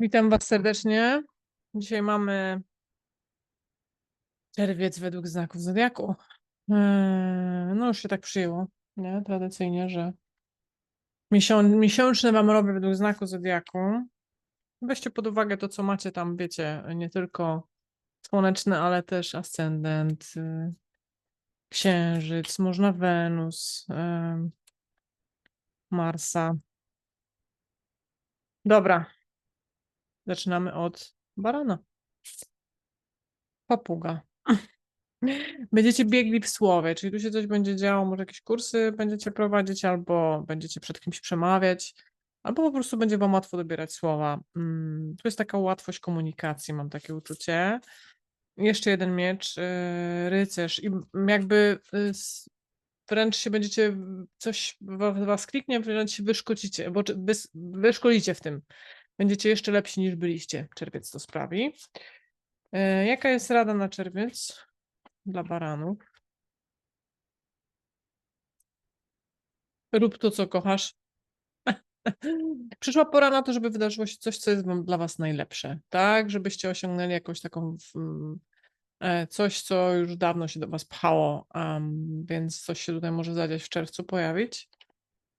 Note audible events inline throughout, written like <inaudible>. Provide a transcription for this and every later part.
Witam Was serdecznie. Dzisiaj mamy czerwiec według znaków zodiaku. Eee, No już się tak przyjęło, nie? Tradycyjnie, że miesią miesięczne Wam robię według znaku zodiaku. Weźcie pod uwagę to, co macie tam, wiecie, nie tylko słoneczny, ale też ascendent, y, księżyc, można Wenus, em, Marsa. Dobra. Zaczynamy od barana. Papuga. <laughs> Będziecie biegli w słowie, czyli tu się coś będzie działo, może jakieś kursy będziecie prowadzić, albo będziecie przed kimś przemawiać, albo po prostu będzie wam łatwo dobierać słowa. Mm, Tu jest taka łatwość komunikacji, mam takie uczucie. Jeszcze jeden miecz, yy, rycerz i jakby y, s- wręcz się będziecie, coś wa- was kliknie, wręcz się wyszkocicie, bo wyszkolicie w tym. Będziecie jeszcze lepsi niż byliście. Czerwiec to sprawi. E, Jaka jest rada na czerwiec dla baranów? Rób to, co kochasz. <laughs> Przyszła pora na to, żeby wydarzyło się coś, co jest dla was najlepsze, tak? Żebyście osiągnęli jakąś taką mm, e, coś, co już dawno się do was pchało, więc coś się tutaj może zadziać w czerwcu, pojawić.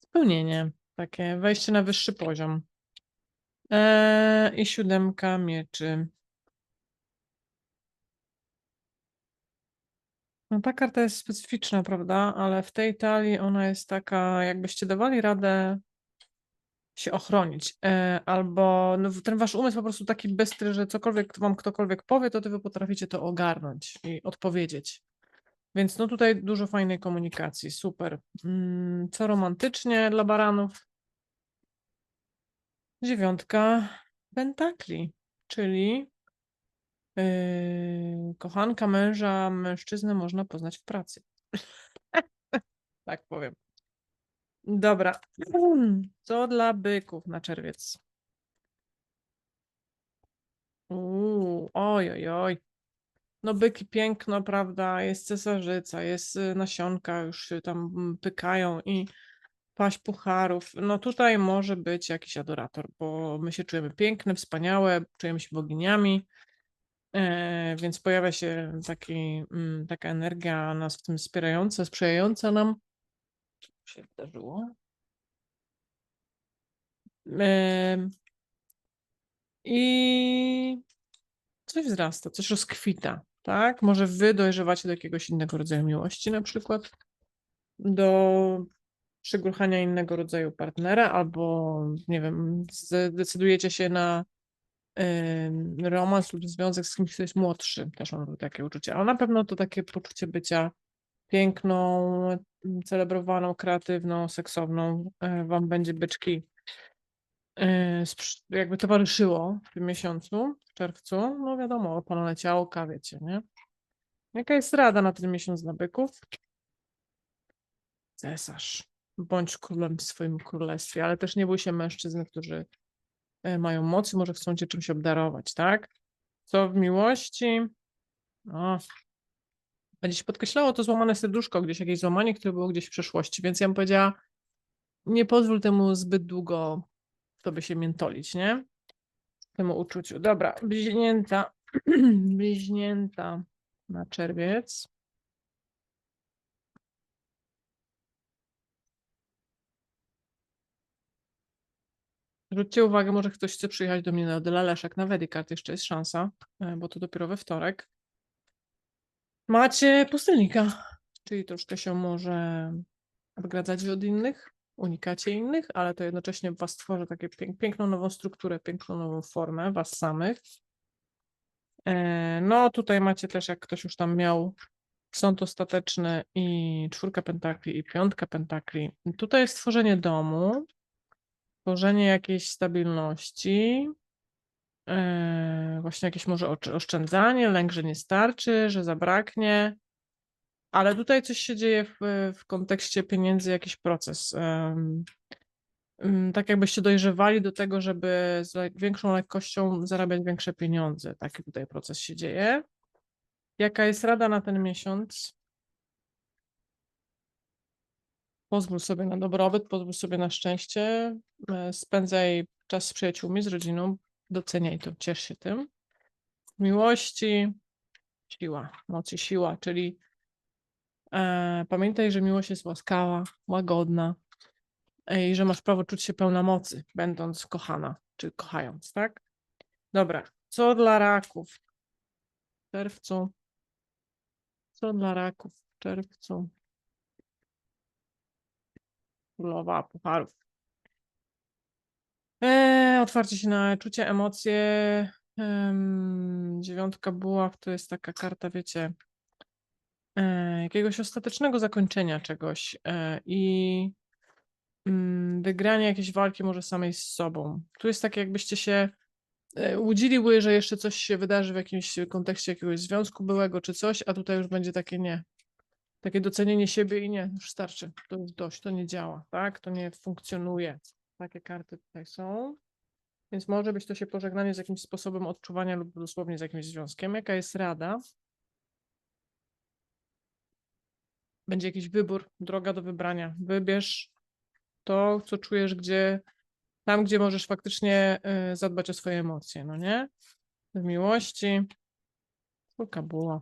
Spełnienie, takie wejście na wyższy poziom. E, I siódemka mieczy. No ta karta jest specyficzna, prawda? Ale w tej talii ona jest taka, jakbyście dawali radę się ochronić, e, albo no, ten wasz umysł po prostu taki bystry, że cokolwiek wam ktokolwiek powie, to wy potraficie to ogarnąć i odpowiedzieć. Więc no tutaj dużo fajnej komunikacji, super. Mm, Co romantycznie dla baranów? Dziewiątka pentakli, czyli yy, kochanka męża, mężczyznę można poznać w pracy. <laughs> Tak powiem. Dobra. Co dla byków na czerwiec? Uuu, oj, oj, oj. No byki piękno, prawda? Jest cesarzyca, jest nasionka, już się tam pykają i paść pucharów. No tutaj może być jakiś adorator, bo my się czujemy piękne, wspaniałe, czujemy się boginiami, e, więc pojawia się taki, mm, taka energia nas w tym wspierająca, sprzyjająca nam. Co się wydarzyło? I coś wzrasta, coś rozkwita, tak? Może wy dojrzewacie do jakiegoś innego rodzaju miłości, na przykład do przygruchania innego rodzaju partnera, albo nie wiem, zdecydujecie się na em, romans lub związek z kimś, kto jest młodszy. Też mam takie uczucie, ale na pewno to takie poczucie bycia piękną, celebrowaną, kreatywną, seksowną e, wam będzie byczki sprz- jakby towarzyszyło w tym miesiącu, w czerwcu. No wiadomo, ponaleciałka, wiecie, nie? Jaka jest rada na ten miesiąc dla byków? Cesarz. Bądź królem w swoim królestwie, ale też nie bój się mężczyzn, którzy e, mają moc i może chcą cię czymś obdarować, tak? Co w miłości? O, będzie się podkreślało to złamane serduszko, gdzieś jakieś złamanie, które było gdzieś w przeszłości, więc ja bym powiedziała, nie pozwól temu zbyt długo tobie się miętolić, nie? Temu uczuciu. Dobra, bliźnięta, <clears throat> bliźnięta na czerwiec. Zwróćcie uwagę, może ktoś chce przyjechać do mnie na Delaleszek na Wedikart, jeszcze jest szansa, e, bo to dopiero we wtorek. Macie pustelnika, czyli troszkę się może odgradzacie od innych, unikacie innych, ale to jednocześnie was tworzy pięk, piękną nową strukturę, piękną nową formę was samych. E, No tutaj macie też, jak ktoś już tam miał sąd ostateczny i czwórka pentakli i piątka pentakli. Tutaj jest tworzenie domu, tworzenie jakiejś stabilności, e, właśnie jakieś może oszczędzanie, lęk, że nie starczy, że zabraknie, ale tutaj coś się dzieje w, w kontekście pieniędzy, jakiś proces. em, tak jakbyście dojrzewali do tego, żeby z większą lekkością zarabiać większe pieniądze. Taki tutaj proces się dzieje. Jaka jest rada na ten miesiąc? Pozwól sobie na dobrobyt, pozwól sobie na szczęście, e, spędzaj czas z przyjaciółmi, z rodziną, doceniaj to, ciesz się tym. Miłości siła, moc i siła, czyli e, pamiętaj, że miłość jest łaskawa, łagodna e, i że masz prawo czuć się pełna mocy, będąc kochana, czy kochając, tak? Dobra, co dla raków w czerwcu? Co dla raków w czerwcu? Królowa pucharów. Eee, otwarcie się na czucie, emocje. Em, dziewiątka buław to jest taka karta, wiecie, e, jakiegoś ostatecznego zakończenia czegoś e, i mm, wygrania jakiejś walki może samej z sobą. Tu jest tak, jakbyście się e, łudzili, że jeszcze coś się wydarzy w jakimś kontekście jakiegoś związku byłego czy coś, a tutaj już będzie takie nie. Takie docenienie siebie i nie, już starczy, to jest dość, to nie działa, tak? To nie funkcjonuje. Takie karty tutaj są. Więc może być to się pożegnanie z jakimś sposobem odczuwania lub dosłownie z jakimś związkiem. Jaka jest rada? Będzie jakiś wybór, droga do wybrania. Wybierz to, co czujesz, gdzie, tam, gdzie możesz faktycznie y, zadbać o swoje emocje, no nie? W miłości. Kulka była.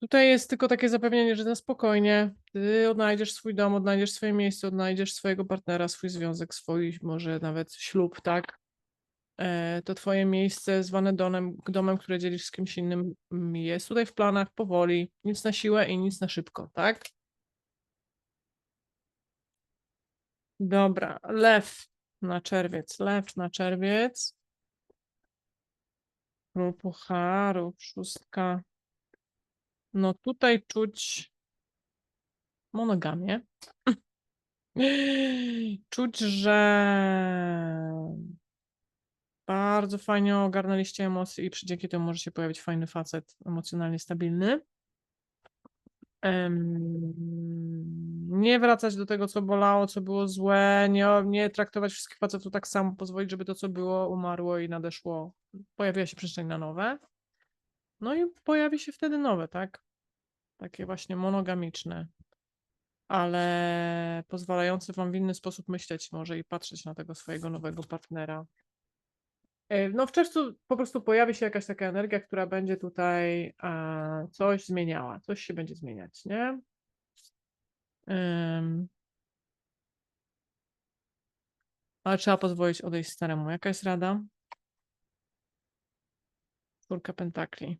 Tutaj jest tylko takie zapewnienie, że na spokojnie, ty odnajdziesz swój dom, odnajdziesz swoje miejsce, odnajdziesz swojego partnera, swój związek, swój może nawet ślub, tak? E, to twoje miejsce zwane domem, domem, które dzielisz z kimś innym, mm, jest tutaj w planach powoli, nic na siłę i nic na szybko, tak? Dobra, lew na czerwiec, lew na czerwiec. Król pucharów, szóstka. No tutaj czuć monogamię. <laughs> Czuć, że bardzo fajnie ogarnęliście emocje i dzięki temu może się pojawić fajny facet emocjonalnie stabilny. Nie wracać do tego, co bolało, co było złe, nie, nie traktować wszystkich facetów tak samo, pozwolić, żeby to, co było, umarło i nadeszło, pojawiła się przestrzeń na nowe. No i pojawi się wtedy nowe, tak? Takie właśnie monogamiczne, ale pozwalające wam w inny sposób myśleć może i patrzeć na tego swojego nowego partnera. E, No w czerwcu po prostu pojawi się jakaś taka energia, która będzie tutaj coś zmieniała, coś się będzie zmieniać, nie? Ym. Ale trzeba pozwolić odejść staremu. Jaka jest rada? Czwórka pentakli.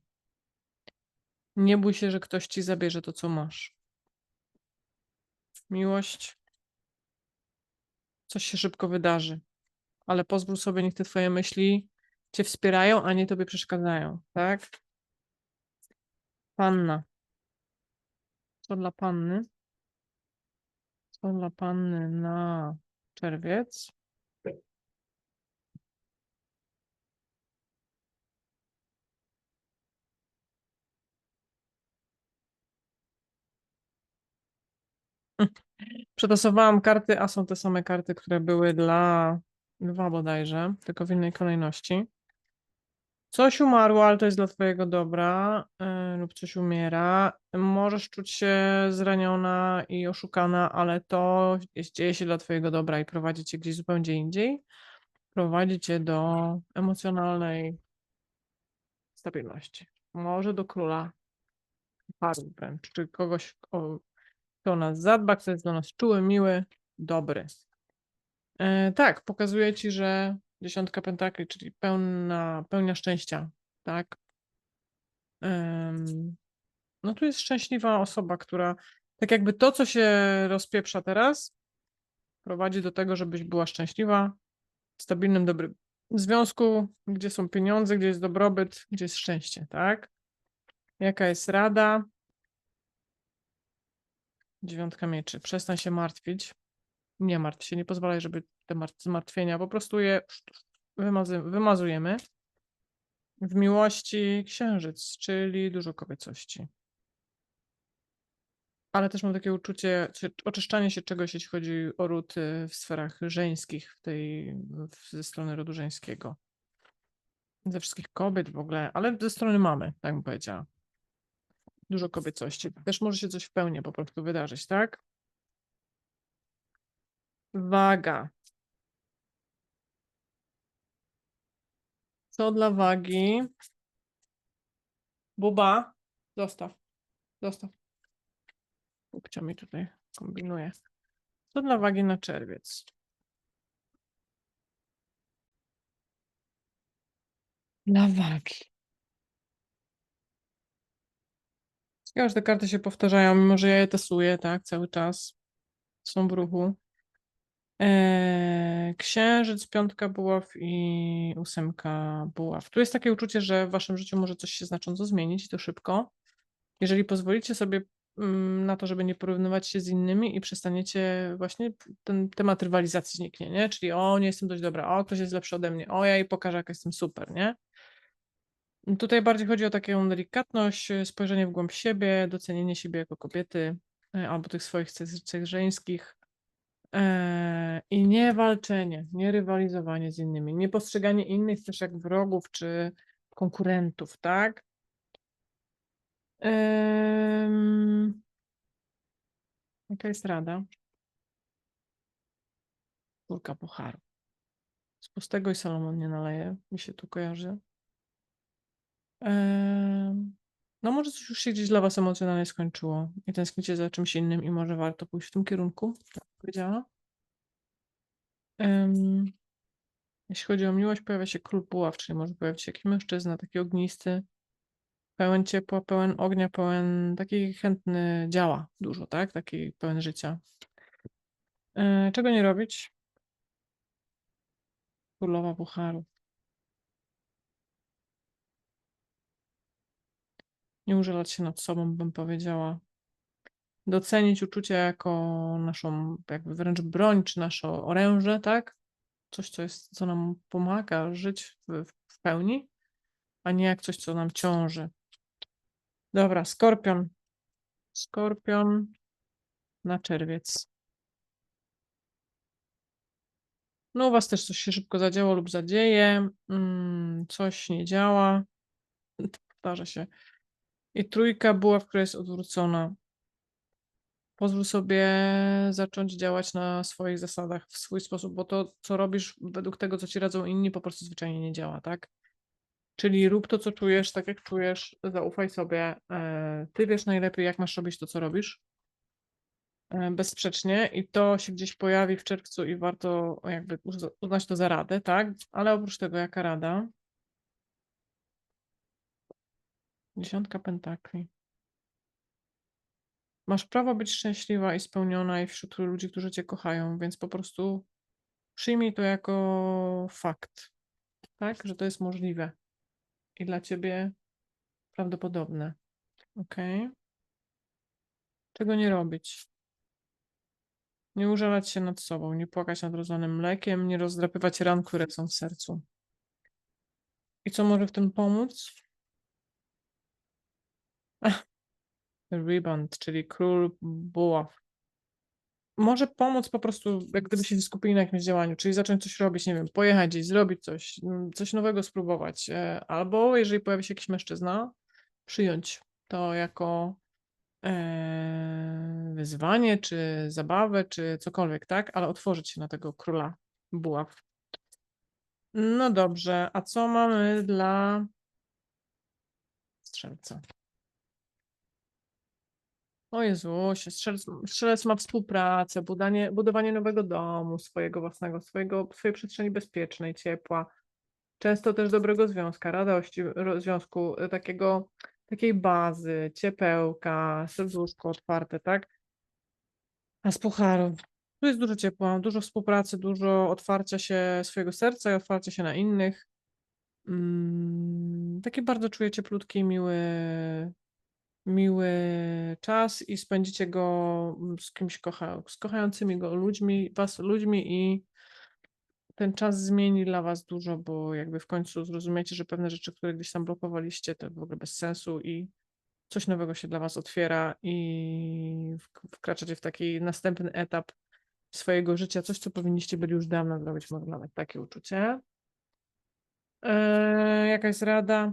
Nie bój się, że ktoś ci zabierze to, co masz. Miłość. Coś się szybko wydarzy, ale pozwól sobie, niech te twoje myśli cię wspierają, a nie tobie przeszkadzają, tak? Panna. Co dla panny? Co dla panny na czerwiec? Przetasowałam karty, a są te same karty, które były dla lwa bodajże, tylko w innej kolejności. Coś umarło, ale to jest dla twojego dobra, yy, lub coś umiera. Możesz czuć się zraniona i oszukana, ale to dzieje się dla twojego dobra i prowadzi cię gdzieś zupełnie indziej. Prowadzi cię do emocjonalnej stabilności. Może do króla parów wręcz, czy kogoś, o, kto o nas zadba, kto jest do nas czuły, miły, dobry. E, tak, pokazuje ci, że dziesiątka pentakli, czyli pełna, pełnia szczęścia, tak? Em, no tu jest szczęśliwa osoba, która tak jakby to, co się rozpieprza teraz, prowadzi do tego, żebyś była szczęśliwa, w stabilnym, dobrym związku, gdzie są pieniądze, gdzie jest dobrobyt, gdzie jest szczęście, tak? Jaka jest rada? Dziewiątka mieczy. Przestań się martwić. Nie martw się, nie pozwalaj, żeby te mar- zmartwienia, po prostu je wymazujemy. W miłości księżyc, czyli dużo kobiecości. Ale też mam takie uczucie, czy oczyszczanie się czegoś, jeśli chodzi o ród w sferach żeńskich, w tej, ze strony rodu żeńskiego. Ze wszystkich kobiet w ogóle, ale ze strony mamy, tak bym powiedziała. Dużo kobiecości. Też może się coś w pełni po prostu wydarzyć, tak? Waga. Co dla wagi? Buba, zostaw. Zostaw. Kupcia mi tutaj kombinuje. Co dla wagi na czerwiec? Dla wagi. Że te karty się powtarzają, mimo że ja je testuję, tak, cały czas. Są w ruchu. Eee, księżyc, piątka buław i ósemka buław. Tu jest takie uczucie, że w waszym życiu może coś się znacząco zmienić i to szybko. Jeżeli pozwolicie sobie mm, na to, żeby nie porównywać się z innymi i przestaniecie właśnie ten temat rywalizacji zniknie, nie? Czyli o, nie jestem dość dobra, o, ktoś jest lepszy ode mnie, o, ja jej pokażę, jak jestem super, nie? Tutaj bardziej chodzi o taką delikatność, y, spojrzenie w głąb siebie, docenienie siebie jako kobiety y, albo tych swoich cech, cech żeńskich. Eee, I nie walczenie, nie rywalizowanie z innymi, nie postrzeganie innych też jak wrogów czy konkurentów, tak? Em, Jaka jest rada? Czwórka pucharu. Z pustego i Salomon nie naleje, mi się tu kojarzy. No może coś już się gdzieś dla was emocjonalnie skończyło i tęsknicie za czymś innym i może warto pójść w tym kierunku, tak powiedziała. Em, Jeśli chodzi o miłość, pojawia się król buław, czyli może pojawić się jakiś mężczyzna, taki ognisty, pełen ciepła, pełen ognia, pełen taki chętny, działa dużo, tak? Taki pełen życia. E, Czego nie robić? Królowa pucharu. Nie użalać się nad sobą, bym powiedziała. Docenić uczucia jako naszą, jakby wręcz broń, czy nasze oręże, tak? Coś, co jest, co nam pomaga żyć w, w pełni, a nie jak coś, co nam ciąży. Dobra, skorpion. Skorpion na czerwiec. No, u was też coś się szybko zadziało lub zadzieje. Mm, coś nie działa. <laughs> Powtarza się. I trójka była, która jest odwrócona. Pozwól sobie zacząć działać na swoich zasadach, w swój sposób, bo to, co robisz według tego, co ci radzą inni, po prostu zwyczajnie nie działa, tak? Czyli rób to, co czujesz, tak jak czujesz, zaufaj sobie. e, Ty wiesz najlepiej, jak masz robić to, co robisz. e, Bezsprzecznie i to się gdzieś pojawi w czerwcu i warto jakby uz- uznać to za radę, tak? Ale oprócz tego, jaka rada? Dziesiątka pentakli. Masz prawo być szczęśliwa i spełniona i wśród ludzi, którzy cię kochają, więc po prostu przyjmij to jako fakt, tak? Że to jest możliwe i dla ciebie prawdopodobne. Ok? Czego nie robić? Nie użalać się nad sobą, nie płakać nad rozlanym mlekiem, nie rozdrapywać ran, które są w sercu. I co może w tym pomóc? <laughs> Rebound, czyli król buław. Może pomóc po prostu, jak gdyby się skupili na jakimś działaniu, czyli zacząć coś robić, nie wiem, pojechać gdzieś, zrobić coś, mm, coś nowego spróbować. e, Albo jeżeli pojawi się jakiś mężczyzna, przyjąć to jako e, wyzwanie, czy zabawę, czy cokolwiek, tak? Ale otworzyć się na tego króla buław. No dobrze, a co mamy dla strzelca? O Jezusie, strzelec, strzelec ma współpracę, budanie, budowanie nowego domu, swojego własnego, swojego, swojej przestrzeni bezpiecznej, ciepła. Często też dobrego związka, radości, związku, y, takiego, takiej bazy, ciepełka, serduszko otwarte, tak? A z pucharów. Tu jest dużo ciepła, dużo współpracy, dużo otwarcia się swojego serca i otwarcia się na innych. Mm, taki bardzo czuję cieplutki, miły, miły czas i spędzicie go mm, z kimś kocha, z kochającymi go ludźmi, was ludźmi i ten czas zmieni dla was dużo, bo jakby w końcu zrozumiecie, że pewne rzeczy, które gdzieś tam blokowaliście, to w ogóle bez sensu i coś nowego się dla was otwiera i wk- wkraczacie w taki następny etap swojego życia, coś, co powinniście byli już dawno zrobić, może nawet takie uczucie. Eee, jaka jest rada?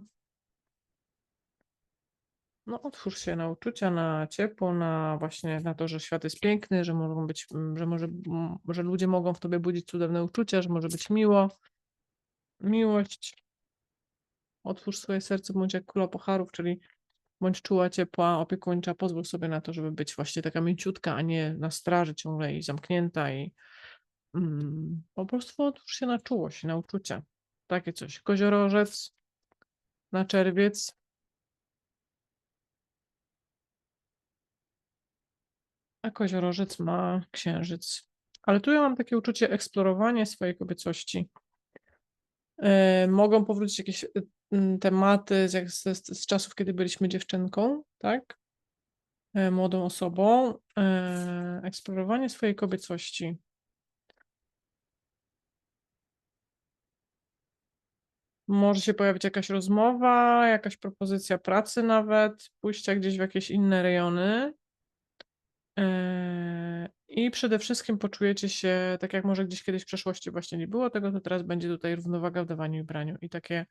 No, otwórz się na uczucia, na ciepło, na właśnie na to, że świat jest piękny, że mogą być, mm, że może, m, że ludzie mogą w tobie budzić cudowne uczucia, że może być miło. Miłość. Otwórz swoje serce, bądź jak kula pocharów, czyli bądź czuła, ciepła, opiekuńcza. Pozwól sobie na to, żeby być właśnie taka mięciutka, a nie na straży ciągle i zamknięta i mm, po prostu otwórz się na czułość, na uczucia. Takie coś. Koziorożec na czerwiec. A koziorożec ma księżyc. Ale tu ja mam takie uczucie eksplorowania swojej kobiecości. E, mogą powrócić jakieś y, mm, tematy z, z, z czasów, kiedy byliśmy dziewczynką, tak? E, młodą osobą. E, eksplorowanie swojej kobiecości. Może się pojawić jakaś rozmowa, jakaś propozycja pracy nawet, pójścia gdzieś w jakieś inne rejony. Eee, I przede wszystkim poczujecie się, tak jak może gdzieś kiedyś w przeszłości właśnie nie było tego, to teraz będzie tutaj równowaga w dawaniu i braniu i takie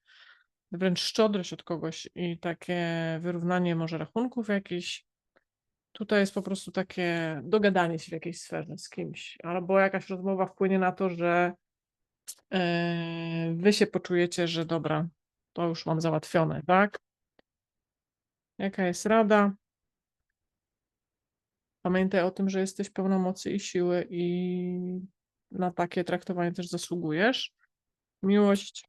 wręcz szczodrość od kogoś i takie wyrównanie może rachunków jakichś. Tutaj jest po prostu takie dogadanie się w jakiejś sferze z kimś, albo jakaś rozmowa wpłynie na to, że eee, wy się poczujecie, że dobra, to już mam załatwione, tak? Jaka jest rada? Pamiętaj o tym, że jesteś pełna mocy i siły i na takie traktowanie też zasługujesz. Miłość,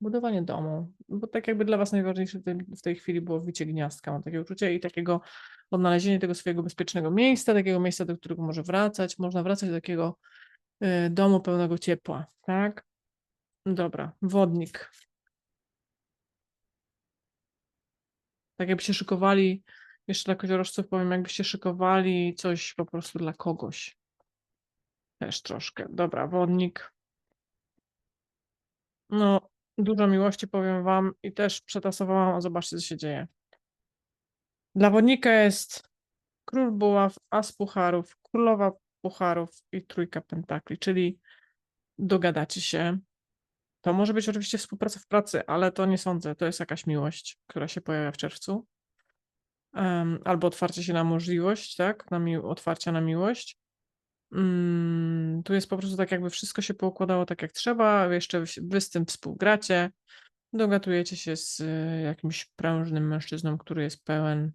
budowanie domu, bo tak jakby dla was najważniejsze w tej, chwili było wicie gniazdka, mam takie uczucie i takiego odnalezienie tego swojego bezpiecznego miejsca, takiego miejsca, do którego może wracać, można wracać do takiego y, domu pełnego ciepła, tak? Dobra, wodnik. Tak jakbyście szykowali jeszcze dla koziorożców powiem, jakbyście szykowali coś po prostu dla kogoś. Też troszkę. Dobra, wodnik. No, dużo miłości powiem wam i też przetasowałam, zobaczcie, co się dzieje. Dla wodnika jest król buław, as pucharów, królowa pucharów i trójka pentakli, czyli dogadacie się. To może być oczywiście współpraca w pracy, ale to nie sądzę. To jest jakaś miłość, która się pojawia w czerwcu albo otwarcie się na możliwość, tak? Na mi- otwarcia na miłość. Mm, tu jest po prostu tak, jakby wszystko się poukładało tak, jak trzeba. Jeszcze wy, z tym współgracie, dogatujecie się z y, jakimś prężnym mężczyzną, który jest pełen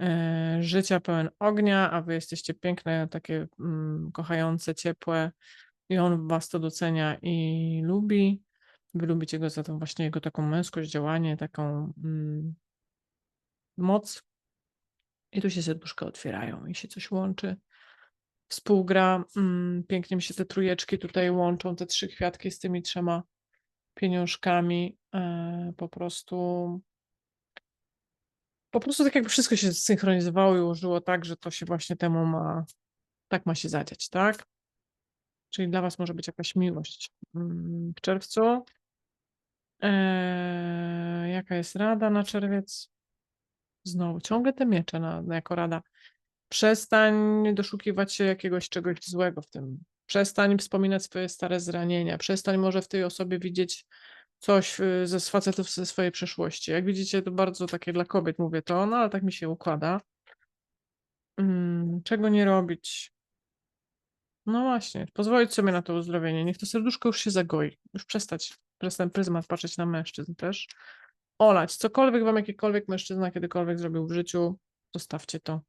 e, życia, pełen ognia, a wy jesteście piękne, takie mm, kochające, ciepłe i on was to docenia i lubi. Wy lubicie go za tą właśnie jego taką męskość, działanie, taką mm, moc. I tu się serduszka otwierają i się coś łączy. Współgra, mm, pięknie mi się te trójeczki tutaj łączą, te trzy kwiatki z tymi trzema pieniążkami. E, po prostu po prostu tak jakby wszystko się zsynchronizowało i ułożyło tak, że to się właśnie temu ma, tak ma się zadziać, tak? Czyli dla Was może być jakaś miłość mm, w czerwcu. E, jaka jest rada na czerwiec? Znowu, ciągle te miecze na, na jako rada. Przestań doszukiwać się jakiegoś czegoś złego w tym. Przestań wspominać swoje stare zranienia. Przestań może w tej osobie widzieć coś y, ze facetów ze swojej przeszłości. Jak widzicie, to bardzo takie dla kobiet mówię to, no ale tak mi się układa. Hmm, czego nie robić? No właśnie, pozwolić sobie na to uzdrowienie. Niech to serduszko już się zagoi. Już przestać przez ten pryzmat patrzeć na mężczyzn też olać. Cokolwiek wam jakikolwiek mężczyzna kiedykolwiek zrobił w życiu, zostawcie to.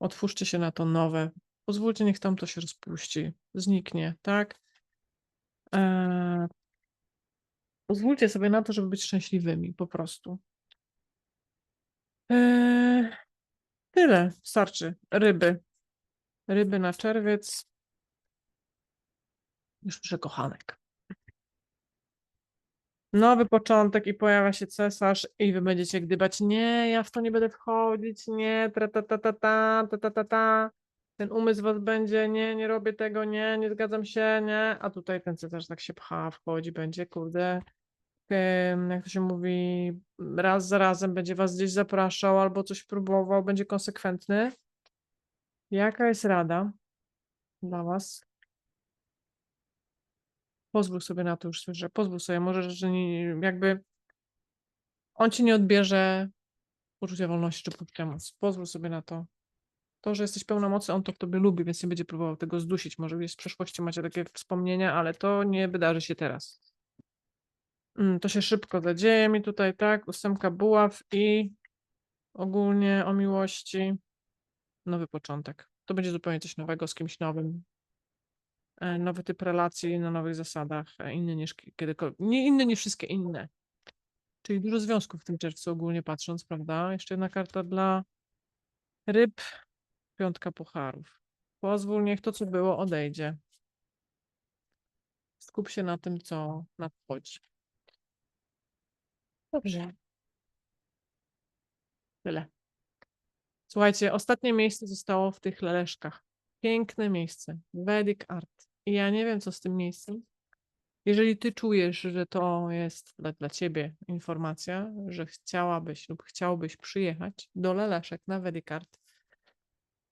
Otwórzcie się na to nowe. Pozwólcie, niech tam to się rozpuści, zniknie, tak? Eee, pozwólcie sobie na to, żeby być szczęśliwymi, po prostu. Eee, tyle, starczy. Ryby. Ryby na czerwiec. Już przekochanek nowy początek i pojawia się cesarz i wy będziecie gdybać, nie, ja w to nie będę wchodzić, nie, tra ta ta ta ta, ta ta ta ta. Ten umysł was będzie, nie, nie robię tego, nie, nie zgadzam się, nie. A tutaj ten cesarz tak się pcha, wchodzi, będzie, kurde, jak to się mówi, raz za razem będzie was gdzieś zapraszał albo coś próbował, będzie konsekwentny. Jaka jest rada dla was? Pozwól sobie na to już słyszę, pozwól sobie, może, że nie, jakby on ci nie odbierze uczucia wolności czy poczucia mocy. Pozwól sobie na to. To, że jesteś pełna mocy, on to w tobie lubi, więc nie będzie próbował tego zdusić. Może gdzieś w przeszłości macie takie wspomnienia, ale to nie wydarzy się teraz. Mm, To się szybko zadzieje mi tutaj, tak? Ósemka buław i ogólnie o miłości. Nowy początek. To będzie zupełnie coś nowego z kimś nowym. E, Nowy typ relacji na nowych zasadach, e, inny niż ki- kiedykolwiek. Nie inny niż wszystkie inne. Czyli dużo związków w tym czerwcu ogólnie patrząc, prawda? Jeszcze jedna karta dla ryb. Piątka pucharów. Pozwól, niech to, co było, odejdzie. Skup się na tym, co nadchodzi. Dobrze. Tyle. Słuchajcie, ostatnie miejsce zostało w tych leleszkach. Piękne miejsce. Vedic Art. I ja nie wiem, co z tym miejscem. Jeżeli ty czujesz, że to jest dla, dla ciebie informacja, że chciałabyś lub chciałbyś przyjechać do leleszek na Vedic Art,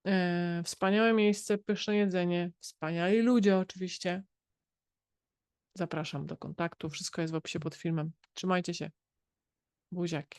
e, wspaniałe miejsce, pyszne jedzenie, wspaniali ludzie oczywiście. Zapraszam do kontaktu. Wszystko jest w opisie pod filmem. Trzymajcie się. Buziaki.